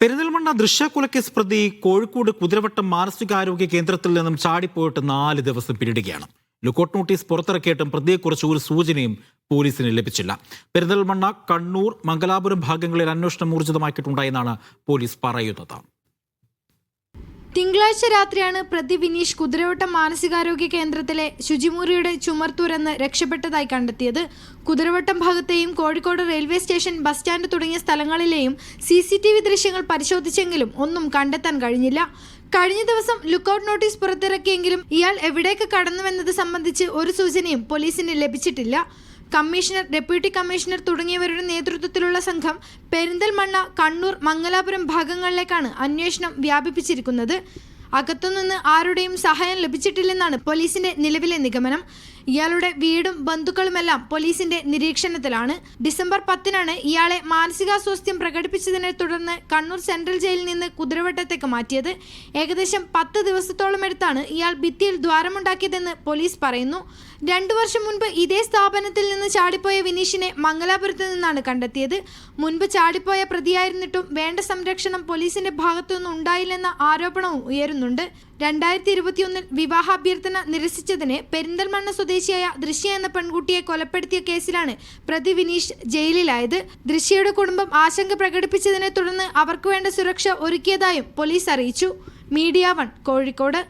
പെരിന്തൽമണ്ണ ദൃശ്യക്കൊലക്കേസ് പ്രതി കോഴിക്കോട് കുതിരവട്ടം മാനസികാരോഗ്യ കേന്ദ്രത്തിൽ നിന്നും ചാടിപ്പോയിട്ട് നാല് ദിവസം പിന്നിടുകയാണ്. ലുക്കൌട്ട് നോട്ടീസ് പുറത്തിറക്കിയിട്ടും പ്രതിയെക്കുറിച്ച് ഒരു സൂചനയും പോലീസിന് ലഭിച്ചില്ല. പെരിന്തൽമണ്ണ കണ്ണൂർ മംഗലാപുരം ഭാഗങ്ങളിൽ അന്വേഷണം ഊർജിതമാക്കിയിട്ടുണ്ടായെന്നാണ് പോലീസ് പറയുന്നത്. തിങ്കളാഴ്ച രാത്രിയാണ് പ്രതി വിനീഷ് കുതിരവട്ടം മാനസികാരോഗ്യ കേന്ദ്രത്തിലെ ശുചിമുറിയുടെ ചുമർ രക്ഷപ്പെട്ടതായി കണ്ടെത്തിയത്. Kuthiravattam ഭാഗത്തെയും Kozhikode railway station bus stand തുടങ്ങിയ സ്ഥലങ്ങളിലെയും സി സി ടി വി ദൃശ്യങ്ങൾ പരിശോധിച്ചെങ്കിലും ഒന്നും കണ്ടെത്താൻ കഴിഞ്ഞില്ല. കഴിഞ്ഞ ദിവസം ലുക്കൌട്ട് നോട്ടീസ് പുറത്തിറക്കിയെങ്കിലും ഇയാൾ എവിടേക്ക് കടന്നുവെന്നത് സംബന്ധിച്ച് ഒരു സൂചനയും പോലീസിന് ലഭിച്ചിട്ടില്ല. കമ്മീഷണർ ഡെപ്യൂട്ടി കമ്മീഷണർ തുടങ്ങിയവരുടെ നേതൃത്വത്തിലുള്ള സംഘം പെരിന്തൽമണ്ണ കണ്ണൂർ മംഗലാപുരം ഭാഗങ്ങളിലേക്കാണ് അന്വേഷണം വ്യാപിപ്പിച്ചിരിക്കുന്നത്. അകത്തുനിന്ന് ആരുടെയും സഹായം ലഭിച്ചിട്ടില്ലെന്നാണ് പോലീസിന്റെ നിലവിലെ നിഗമനം. ഇയാളുടെ വീടും ബന്ധുക്കളുമെല്ലാം പോലീസിന്റെ നിരീക്ഷണത്തിലാണ്. ഡിസംബർ പത്തിനാണ് ഇയാളെ മാനസികാസ്വാസ്ഥ്യം പ്രകടിപ്പിച്ചതിനെ തുടർന്ന് കണ്ണൂർ സെൻട്രൽ ജയിലിൽ നിന്ന് കുതിരവട്ടത്തേക്ക് മാറ്റിയത്. ഏകദേശം പത്ത് ദിവസത്തോളം എടുത്താണ് ഇയാൾ ഭിത്തിയിൽ ദ്വാരമുണ്ടാക്കിയതെന്ന് പോലീസ് പറയുന്നു. രണ്ടു വർഷം മുൻപ് ഇതേ സ്ഥാപനത്തിൽ നിന്ന് ചാടിപ്പോയ വിനീഷിനെ മംഗലാപുരത്ത് നിന്നാണ് കണ്ടെത്തിയത്. മുൻപ് ചാടിപ്പോയ പ്രതിയായിരുന്നിട്ടും വേണ്ട സംരക്ഷണം പോലീസിന്റെ ഭാഗത്തുനിന്ന് ഉണ്ടായില്ലെന്ന ആരോപണവും ഉയരുന്നുണ്ട് രണ്ടായിരത്തി ഇരുപത്തിയൊന്നിൽ വിവാഹാഭ്യർത്ഥന നിരസിച്ചതിന് പെരിന്തൽമണ്ണ സ്വദേശിയായ ദൃശ്യ എന്ന പെൺകുട്ടിയെ കൊലപ്പെടുത്തിയ കേസിലാണ് പ്രതി വിനീഷ് ജയിലിലായത്. ദൃശ്യയുടെ കുടുംബം ആശങ്ക പ്രകടിപ്പിച്ചതിനെ തുടർന്ന് അവർക്ക് വേണ്ട സുരക്ഷ ഒരുക്കിയതായും പോലീസ് അറിയിച്ചു. Media one Kozhikode.